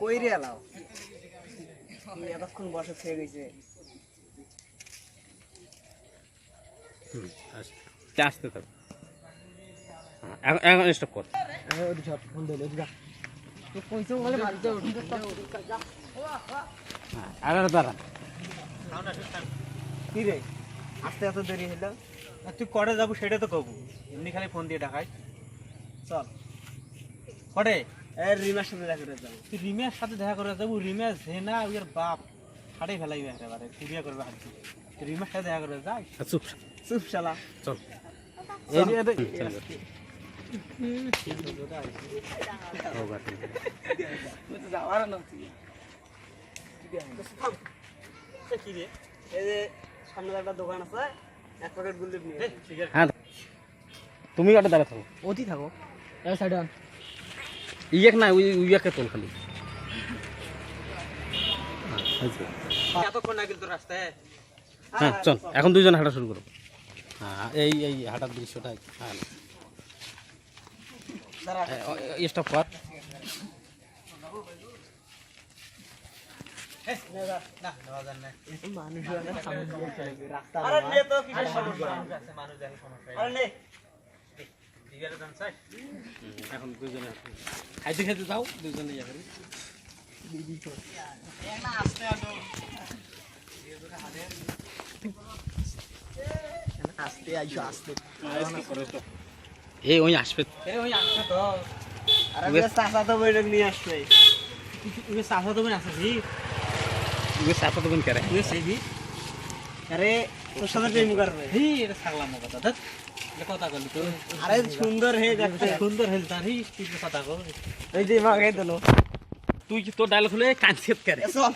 কইরে এলাও? এতক্ষণ বসে খেয়ে গেছে। হুম আসতে থাকো। হ্যাঁ, এখন এখন স্টপ কর। হ্যাঁ আর দাঁড়া কি রে? আসতে এত দেরি হলো? আর তুই কটে যাব সেটা তো কবু। এমনি খালি ফোন দিয়ে ডাকাই চল। কটে? রিমার সাথে দেখা করে যাব। তুই রিমিয়ার সাথে দেখা করে যাব? রিমিয়া জেনা ওর বাপ। হাটে ফেলাইবে একেবারে কুড়িয়া করবে রিমার সাথে দেখা করে যাই। চুপ। চুপ শালা। চল। এই যে যাওয়ার না একটা হ্যাঁ তুমি ওটা দাঁড়া থাকো অতি থাকো। এই সাইডে ইয়েক না ওই ইয়েকে তোল খালি। হ্যাঁ, রাস্তায় হ্যাঁ। চল এখন দুইজন হাঁটা শুরু করো। হ্যাঁ এই এই হাঁটার দৃশ্যটা হ্যাঁ। স্টপ কর। না মানুষ রাস্তা এখন দুইজনে খাইতে খাইতে যাও দুইজনে ইয়ে করি। আস্তে আইসো আস্তে এই ওই আসবে। ওই আসছে তো আরে চাচা তো বৈঠক নিয়ে আসবে। ওই চাষা তো আছে জি ওই সাথে তো কেরে তুই সেই আরে তোর সাথে প্রেম করবে হি এটা ছাগলাম কথা কথা বলি তো? আরে সুন্দর হে দেখতে সুন্দর। হেল তার হি তুই কথা কর এই যে মাগে দিলো। তুই কি তোর ডায়লগ হলে কানসিয়ত করে চল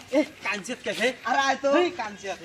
কাঞ্চেত কে আরে আয় তো। কাঞ্চেত